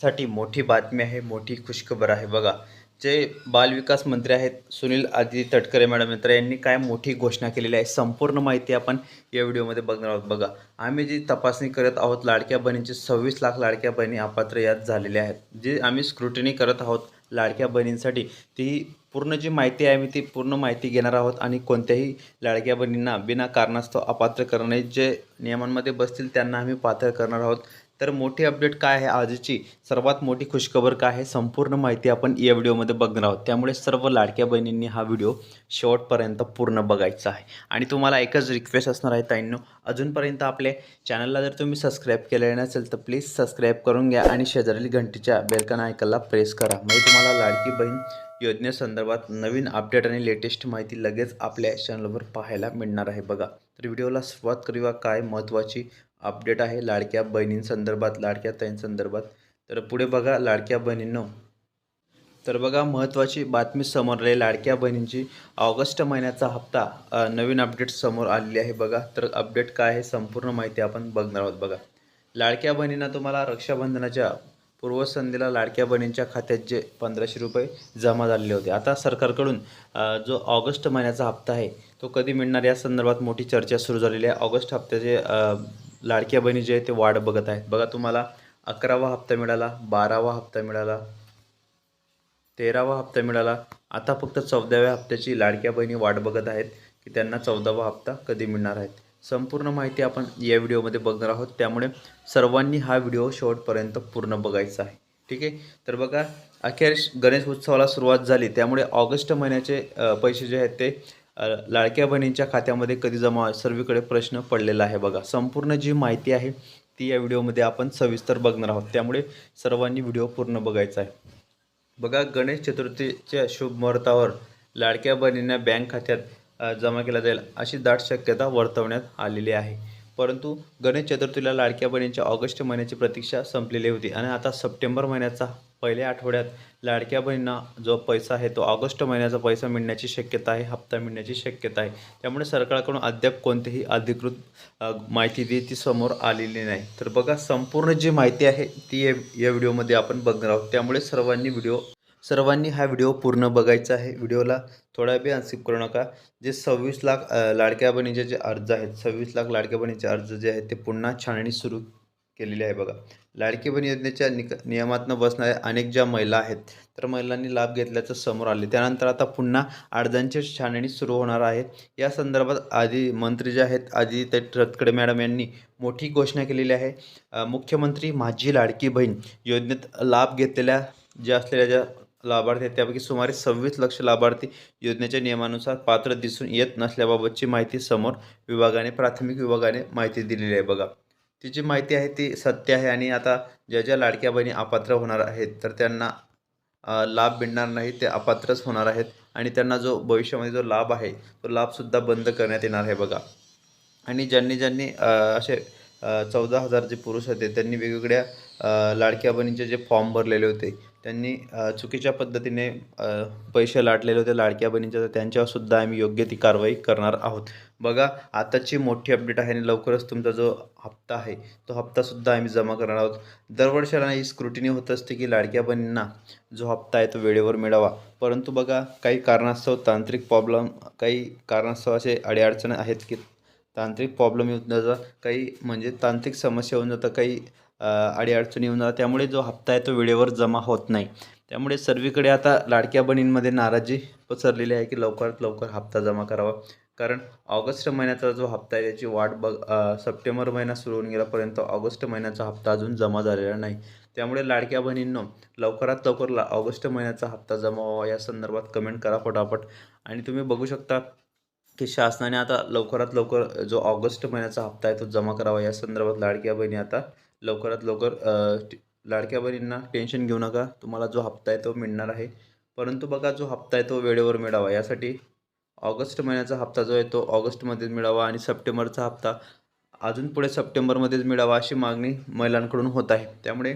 साठी मोठी बातमी आहे मोठी खुशखबर आहे. बघा जे बालविकास मंत्री आहेत सुनील आदिती तटकरे मॅडम मित्र यांनी काय मोठी घोषणा केलेली आहे संपूर्ण माहिती आपण या व्हिडिओमध्ये बघणार आहोत. बघा आम्ही जी तपासणी करत आहोत लाडक्या बहिणींची सव्वीस लाख लाडक्या बहिणी अपात्र यात झालेल्या आहेत. जी आम्ही स्क्रुटिनी करत आहोत लाडक्या बहिणींसाठी ती पूर्ण जी माहिती आहे आम्ही ती पूर्ण माहिती घेणार आहोत आणि कोणत्याही लाडक्या बहिणींना बिना कारणास्तव अपात्र करणे जे नियमांमध्ये बसतील त्यांना आम्ही पात्र करणार आहोत. तर मोठी अपडेट काय आहे आजची? सर्वात मोठी खुशखबर काय आहे? संपूर्ण माहिती आपण या व्हिडिओमध्ये बघणार आहोत. त्यामुळे सर्व लाडक्या बहिणींनी हा व्हिडिओ शेवटपर्यंत पूर्ण बघायचा आहे. आणि तुम्हाला एकच रिक्वेस्ट असणार आहे ताईंनो अजूनपर्यंत आपल्या चॅनलला जर तुम्ही सबस्क्राईब केलेलं नसेल तर प्लीज सबस्क्राईब करून घ्या आणि शेजारील घंटीच्या बेलकन आयकनला प्रेस करा. म्हणजे तुम्हाला लाडकी बहीण योजनेसंदर्भात नवीन अपडेट आणि लेटेस्ट माहिती लगेच आपल्या चॅनलवर पाहायला मिळणार आहे बघा. तर व्हिडिओला सुरुवात करूया. काय महत्त्वाची अपडेट आहे लाडक्या बहिणींसंदर्भात लाडक्या ताईंसंदर्भात तर पुढे बघा लाडक्या बहिणींनो. तर बघा महत्त्वाची बातमी समोर आली लाडक्या बहिणींची ऑगस्ट महिन्याचा हप्ता नवीन अपडेट समोर आलेली आहे बघा. तर अपडेट काय आहे संपूर्ण माहिती आपण बघणार आहोत बघा. लाडक्या बहिणींना तुम्हाला रक्षाबंधनाच्या पूर्वसंध्येला लाडक्या बहिणींच्या खात्यात जे पंधराशे रुपये जमा झालेले होते. आता सरकारकडून जो ऑगस्ट महिन्याचा हप्ता आहे तो कधी मिळणार या संदर्भात मोठी चर्चा सुरू झालेली आहे. ऑगस्ट हप्त्याचे लाडक्या बहिणी जे आहे ते वाढ बघत आहेत. बघा तुम्हाला अकरावा हप्ता मिळाला बारावा हप्ता मिळाला तेरावा हप्ता मिळाला. आता फक्त चौदाव्या हप्त्याची लाडक्या बहिणी वाट बघत आहेत की त्यांना चौदावा हप्ता कधी मिळणार आहेत संपूर्ण माहिती आपण या व्हिडिओमध्ये बघणार आहोत. त्यामुळे सर्वांनी हा व्हिडिओ शेवटपर्यंत पूर्ण बघायचा आहे. ठीक आहे? तर बघा अखेर गणेश उत्सवाला सुरुवात झाली. त्यामुळे ऑगस्ट महिन्याचे पैसे जे आहेत ते लाडक्या बहिणींच्या खात्यामध्ये कधी जमा सर्वीकडे प्रश्न पडलेला आहे बघा. संपूर्ण जी माहिती आहे ती या व्हिडिओमध्ये आपण सविस्तर बघणार आहोत. त्यामुळे सर्वांनी व्हिडिओ पूर्ण बघायचा आहे. बघा गणेश चतुर्थीच्या शुभ मुहूर्तावर लाडक्या बहिणींना बँक खात्यात जमा केला जाईल अशी दाट शक्यता वर्तवण्यात आलेली आहे. परंतु गणेश चतुर्थीला लाडक्या बहिणींच्या ऑगस्ट महिन्याची प्रतीक्षा संपलेली होती. आणि आता सप्टेंबर महिन्याचा पहिल्या आठवड्यात लाडक्या बहिणींना जो पैसा आहे तो ऑगस्ट महिन्याचा पैसा मिळण्याची शक्यता आहे हप्ता मिळण्याची शक्यता आहे. त्यामुळे सरकारकडून अद्याप कोणतीही अधिकृत माहिती दी ती समोर आलेली नाही. तर बघा संपूर्ण जी माहिती आहे ती या व्हिडिओमध्ये आपण बघणार आहोत. त्यामुळे सर्वांनी व्हिडिओ सर्वांनी हा व्हिडिओ पूर्ण बघायचा आहे. व्हिडिओला थोडा वेळ अनसिप करू नका. जे सव्वीस लाख लाडक्या बहिणीचे जे अर्ज आहेत सव्वीस लाख लाडक्या बहिणीचे अर्ज जे आहेत ते पुन्हा छाननी सुरू केलेली आहे बघा. लाडकी बहीण योजनेच्या निक नियमातनं बसणाऱ्या अनेक ज्या महिला आहेत तर महिलांनी लाभ घेतल्याचं समोर आले त्यानंतर आता पुन्हा अर्जांची छाननी सुरू होणार आहे. या संदर्भात आधी मंत्री जे आहेत आधी ते रतकडे मॅडम यांनी मोठी घोषणा केलेली आहे. मुख्यमंत्री माझी लाडकी बहीण योजनेत लाभ घेतलेल्या ज्या असलेल्या ज्या लाभार्थी आहेत. त्यापैकी सुमारे सव्वीस लक्ष लाभार्थी योजनेच्या नियमानुसार पात्र दिसून येत नसल्याबाबतची माहिती समोर विभागाने प्राथमिक विभागाने माहिती दिलेली आहे बघा. ती जी माहिती आहे ती सत्य आहे आणि आता ज्या ज्या लाडक्या बहिणी अपात्र होणार आहेत तर त्यांना लाभ मिळणार नाही ते अपात्रच होणार आहेत. आणि त्यांना जो भविष्यामध्ये जो लाभ आहे तो लाभसुद्धा बंद करण्यात येणार आहे बघा. आणि ज्यांनी ज्यांनी असे चौदा हजार जे पुरुष होते त्यांनी वेगवेगळ्या लाडक्या बहिणींचे जे फॉर्म भरलेले होते त्यांनी चुकीच्या पद्धतीने पैसे लाटलेले होते लाडक्या बहिणींच्या तर त्यांच्यावरसुद्धा आम्ही योग्य ती कारवाई करणार आहोत. बघा आताची मोठी अपडेट आहे आणि लवकरच तुमचा जो हप्ता आहे तो हप्तासुद्धा आम्ही जमा करणार आहोत. दरवर्षाला ही स्क्रुटिनी होत असते की लाडक्या बहिणींना जो हप्ता आहे तो वेळेवर मिळावा. परंतु बघा काही कारणास्तव तांत्रिक प्रॉब्लेम काही कारणास्तव असे अडीअडचणी आहेत की तांत्रिक प्रॉब्लेम येऊन जातात. काही म्हणजे तांत्रिक समस्या होऊन जातात. काही अडीअडचणी होऊन जातात. त्यामुळे जो हप्ता आहे तो वेळेवर जमा होत नाही. त्यामुळे सर्वीकडे आता लाडक्या बहिणींमध्ये नाराजी पसरलेली आहे की लवकरात लवकर हप्ता जमा करावा. कारण ऑगस्ट महिन्याचा जो हप्ता आहे त्याची वाट बघ सप्टेंबर महिना सुरू होऊन गेल्यापर्यंत ऑगस्ट महिन्याचा हप्ता अजून जमा झालेला नाही. त्यामुळे लाडक्या बहिणींनो लवकरात लवकर ला ऑगस्ट महिन्याचा हप्ता जमा व्हावा या संदर्भात कमेंट करा फटाफट. आणि तुम्ही बघू शकता की शासनाने आता लवकरात लवकर जो ऑगस्ट महिन्याचा हप्ता आहे तो जमा करावा या संदर्भात लाडक्या बहिणी आता लवकरात लवकर लाडक्या बहिणींना टेन्शन घेऊ नका. तुम्हाला जो हप्ता आहे तो मिळणार आहे. परंतु बघा जो हप्ता आहे तो वेळेवर मिळावा. यासाठी ऑगस्ट महिन्याचा हप्ता जो आहे तो ऑगस्टमध्येच मिळावा आणि सप्टेंबरचा हप्ता अजून पुढे सप्टेंबरमध्येच मिळावा अशी मागणी महिलांकडून होत आहे. त्यामुळे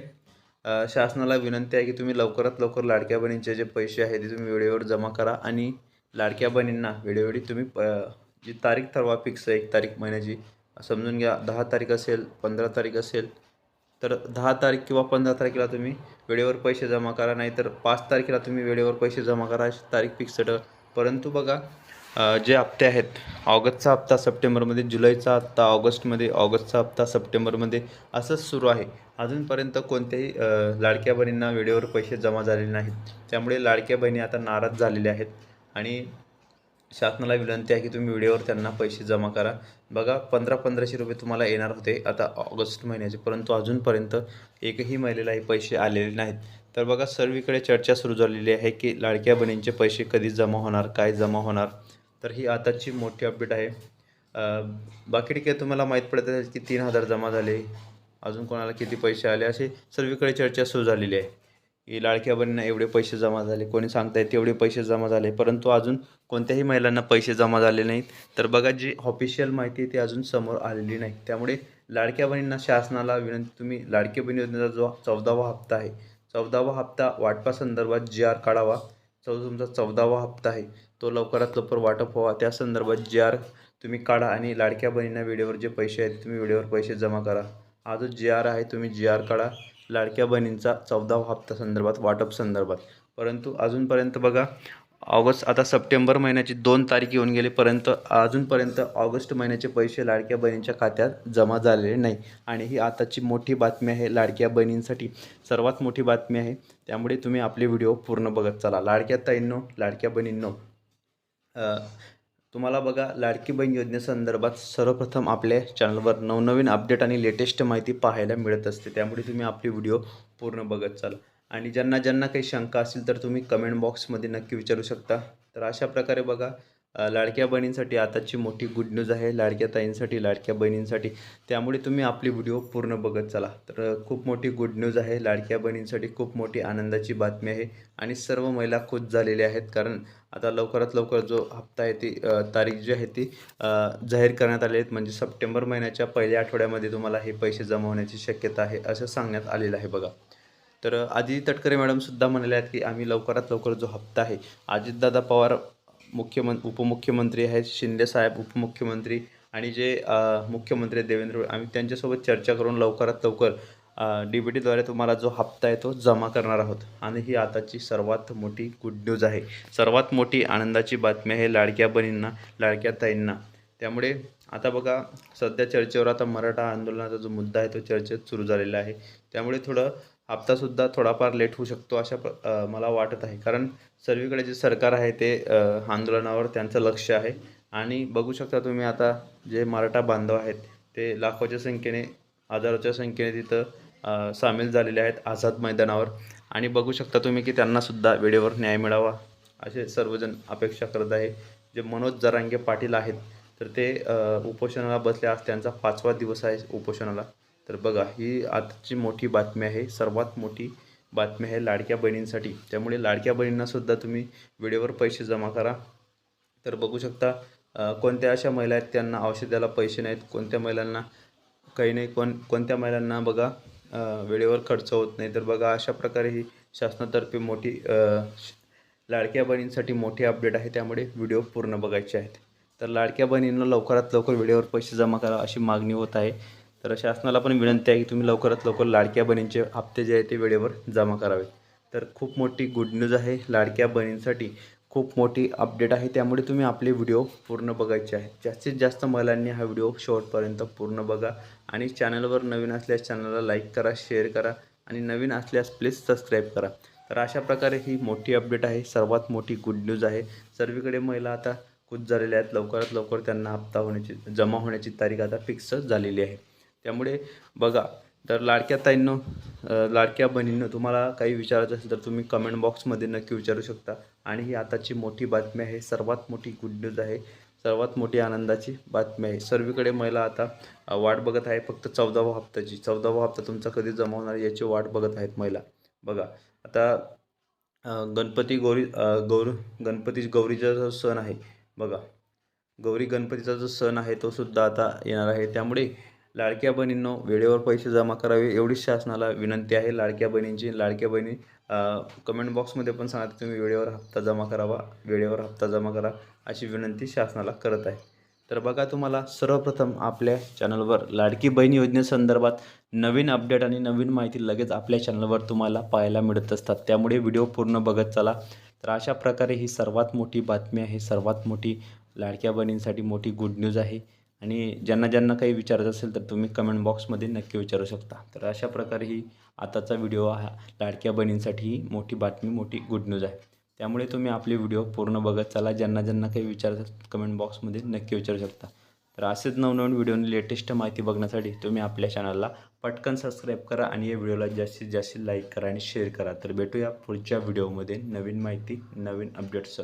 शासनाला विनंती आहे की तुम्ही लवकरात लवकर लाडक्या बहिणींचे जे पैसे आहेत ते तुम्ही वेळेवर जमा करा आणि लाडक्या बहिणींना वेळोवेळी तुम्ही प जी तारीख ठरवा फिक्स आहे एक तारीख महिन्याची समजून घ्या. दहा तारीख असेल पंधरा तारीख असेल तर दहा तारीख किंवा पंधरा तारखेला तुम्ही वेळेवर पैसे जमा करा नाही तर पाच तारखेला तुम्ही वेळेवर पैसे जमा करा अशी तारीख फिक्स ठेवा परंतु बघा जे हप्ते आहेत ऑगस्टचा हप्ता सप्टेंबरमध्ये जुलैचा हप्ता ऑगस्टमध्ये ऑगस्टचा हप्ता सप्टेंबरमध्ये असंच सुरू आहे. अजूनपर्यंत कोणत्याही लाडक्या बहिणींना वेळेवर पैसे जमा झालेले नाहीत. त्यामुळे लाडक्या बहिणी आता नाराज झालेल्या आहेत. आणि शासनाला विनंती आहे की तुम्ही वेळेवर त्यांना पैसे जमा करा. बघा पंधरा पंधराशे रुपये तुम्हाला येणार होते. आता ऑगस्ट महिन्याचे परंतु अजूनपर्यंत एकही महिलेला हे पैसे आलेले नाहीत. तर बघा सर्वीकडे चर्चा सुरू झालेली आहे की लाडक्या बहिणींचे पैसे कधी जमा होणार काय जमा होणार? तर ही आताची मोठी अपडेट आहे. बाकी ठीक आहे तुम्हाला माहीत पडत असेल की तीन हजार जमा झाले. अजून कोणाला किती पैसे आले? असे सर्वीकडे चर्चा सुरू झालेली आहे. की लाडक्या बहिणींना एवढे पैसे जमा झाले कोणी सांगताय तेवढे पैसे जमा झाले परंतु अजून कोणत्याही महिलांना पैसे जमा झाले नाहीत. तर बघा जी ऑफिशियल माहिती आहे ती अजून समोर आलेली नाही. त्यामुळे लाडक्या बहिणींना शासनाला विनंती तुम्ही लाडक्या बहिणी योजनेचा जो चौदावा हप्ता आहे चौदावा हप्ता वाटपासंदर्भात जी आर काढावा. चौ तुमचा चौदावा हप्ता आहे तो लवकरात लवकर वाटप व्हावा. त्या संदर्भात जी आर तुम्ही काढा आणि लाडक्या बहिणींना वेळेवर जे पैसे आहेत तुम्ही वेळेवर पैसे जमा करा. हा जो जी आर आहे तुम्ही जी आर काढा. लाडक्या बहिणींचा चौदावा हप्ता संदर्भात वाटप संदर्भात. परंतु अजूनपर्यंत बघा ऑगस्ट आता सप्टेंबर महिन्याची दोन तारीख येऊन गेली परंतु अजूनपर्यंत ऑगस्ट महिन्याचे पैसे लाडक्या बहिणींच्या खात्यात जमा झालेले नाही. आणि ही आताची मोठी बातमी आहे लाडक्या बहिणींसाठी. सर्वात मोठी बातमी आहे त्यामुळे तुम्ही आपले व्हिडिओ पूर्ण बघत चला. लाडक्या ताईंनो लाडक्या बहिणींनो तुम्हाला बघा लाडकी बहीण योजनेसंदर्भात सर्वप्रथम आपल्या चॅनलवर नवनवीन अपडेट आणि लेटेस्ट माहिती पाहायला मिळत असते. त्यामुळे तुम्ही आपली व्हिडिओ पूर्ण बघत चाला. आणि ज्यांना ज्यांना काही शंका असतील तर तुम्ही कमेंट बॉक्समध्ये नक्की विचारू शकता. तर अशा प्रकारे बघा लाडक्या बहिणींसाठी आताची मोठी गुड न्यूज आहे. लाडक्या ताईंसाठी लाडक्या बहिणींसाठी. त्यामुळे तुम्ही आपली व्हिडिओ पूर्ण बघत चला. तर खूप मोठी गुड न्यूज आहे. लाडक्या बहिणींसाठी खूप मोठी आनंदाची बातमी आहे. आणि सर्व महिला खुश झालेल्या आहेत. कारण आता लवकरात लवकर जो हप्ता आहे ती तारीख जी आहे ती जाहीर करण्यात आली आहेत. म्हणजे सप्टेंबर महिन्याच्या पहिल्या आठवड्यामध्ये तुम्हाला हे पैसे जमा होण्याची शक्यता आहे असं सांगण्यात आलेलं आहे बघा. तर आदिती तटकरे मॅडमसुद्धा म्हणाल्या आहेत की आम्ही लवकरात लवकर जो हप्ता आहे अजितदादा पवार मुख्यमं उपमुख्यमंत्री आहेत शिंदेसाहेब उपमुख्यमंत्री आणि जे मुख्यमंत्री आहेत देवेंद्र आम्ही त्यांच्यासोबत चर्चा करून लवकरात लवकर डी बी टीद्वारे तुम्हाला जो हप्ता आहे तो जमा करणार आहोत. आणि ही आताची सर्वात मोठी गुड न्यूज आहे. सर्वात मोठी आनंदाची बातमी आहे लाडक्या बहिणींना लाडक्या ताईंना. त्यामुळे आता बघा सध्या चर्चेवर आता मराठा आंदोलनाचा जो मुद्दा आहे तो चर्चेत सुरू झालेला आहे. त्यामुळे थोडं हप्तासुद्धा थोडाफार लेट होऊ शकतो अशा प्र मला वाटत आहे. कारण सर्वीकडे जे सरकार आहे ते आंदोलनावर त्यांचं लक्ष आहे. आणि बघू शकता तुम्ही आता जे मराठा बांधव आहेत ते लाखोच्या संख्येने हजारोच्या संख्येने तिथं सामील झालेले आहेत आझाद मैदानावर. आणि बघू शकता तुम्ही की त्यांनासुद्धा वेळेवर न्याय मिळावा असे सर्वजण अपेक्षा करत आहे. जे मनोज जरांगे पाटील आहेत तर ते उपोषणाला बसले आज त्यांचा पाचवा दिवस आहे उपोषणाला. तर बघा ही आजची मोठी बातमी आहे सर्वात मोठी बातमी आहे लाडक्या बहिणींसाठी. त्यामुळे लाडक्या बहिणींनासुद्धा तुम्ही वेळेवर पैसे जमा करा. तर बघू शकता कोणत्या अशा महिला आहेत त्यांना औषधाला पैसे नाहीत कोणत्या महिलांना काही नाही कोण कोणत्या महिलांना बघा वेळेवर खर्च होत नाही. तर बघा अशा प्रकारे ही शासनातर्फे मोठी लाडक्या बहिणींसाठी मोठी अपडेट आहे. त्यामुळे व्हिडिओ पूर्ण बघायचे आहेत. तर लाडक्या बहिणींना लवकरात लवकर वेळेवर पैसे जमा करा अशी मागणी होत आहे. तर शासनाला पण विनंती आहे की तुम्ही लवकरात लवकर लाडक्या बहिणींचे हप्ते जे आहे ते वेळेवर जमा करावेत तर खूप मोठी गुड न्यूज आहे. लाडक्या बहिणींसाठी खूप मोठी अपडेट आहे. त्यामुळे तुम्ही आपले व्हिडिओ पूर्ण बघायचे आहेत जास्तीत जास्त महिलांनी हा व्हिडिओ शेवटपर्यंत पूर्ण बघा आणि चॅनलवर नवीन असल्यास चॅनलला लाईक करा शेअर करा आणि नवीन असल्यास प्लीज सबस्क्राईब करा. तर अशा प्रकारे ही मोठी अपडेट आहे. सर्वात मोठी गुड न्यूज आहे. सर्वीकडे महिला आता खुश झालेल्या आहेत. लवकरात लवकर त्यांना हप्ता होण्याची जमा होण्याची तारीख आता फिक्स झालेली आहे. त्यामुळे बघा तर लाडक्या ताईंनो लाडक्या बहिणींनो तुम्हाला काही विचारायचं असेल तर तुम्ही कमेंट बॉक्समध्ये नक्की विचारू शकता. आणि ही आताची मोठी बातमी आहे सर्वात मोठी गुड न्यूज आहे. सर्वात मोठी आनंदाची बातमी आहे. सर्वीकडे महिला आता वाट बघत आहे फक्त चौदावा हप्त्याची चौदावा हप्ता तुमचा कधी जमा होणार याची वाट बघत आहेत महिला. बघा आता गणपती गौरी गौर गणपती गौरीचा जो सण आहे बघा गौरी गणपतीचा जो सण आहे तो सुद्धा आता येणार आहे. त्यामुळे लाडक्या बहिणींनो वेळेवर पैसे जमा करावे एवढीच शासनाला विनंती आहे. लाडक्या बहिणींची लाडक्या बहिणी कमेंट बॉक्समध्ये पण सांगा तुम्ही वेळेवर हप्ता जमा करावा. वेळेवर हप्ता जमा करा अशी विनंती शासनाला करत आहे. तर बघा तुम्हाला सर्वप्रथम आपल्या चॅनलवर लाडकी बहीण योजनेसंदर्भात नवीन अपडेट आणि नवीन माहिती लगेच आपल्या चॅनलवर तुम्हाला पाहायला मिळत असतात. त्यामुळे व्हिडिओ पूर्ण बघत चला. तर अशा प्रकारे ही सर्वात मोठी बातमी आहे. सर्वात मोठी लाडक्या बहिणींसाठी मोठी गुड न्यूज आहे. आणि ज्यांना ज्यांना काही विचारायचं असेल तर तुम्ही कमेंट बॉक्समध्ये नक्की विचारू शकता. तर अशा प्रकारे ही आताचा व्हिडिओ हा लाडक्या बहिणींसाठी ही मोठी बातमी मोठी गुड न्यूज आहे. त्यामुळे तुम्ही आपले व्हिडिओ पूर्ण बघत चला. ज्यांना ज्यांना काही विचारायचं कमेंट बॉक्समध्ये नक्की विचारू शकता. तर असेच नवनवीन व्हिडिओने लेटेस्ट माहिती बघण्यासाठी तुम्ही आपल्या चॅनलला पटकन सबस्क्राईब करा आणि या व्हिडिओला जास्तीत जास्त लाईक करा आणि शेअर करा. तर भेटूया पुढच्या व्हिडिओमध्ये नवीन माहिती नवीन अपडेट्स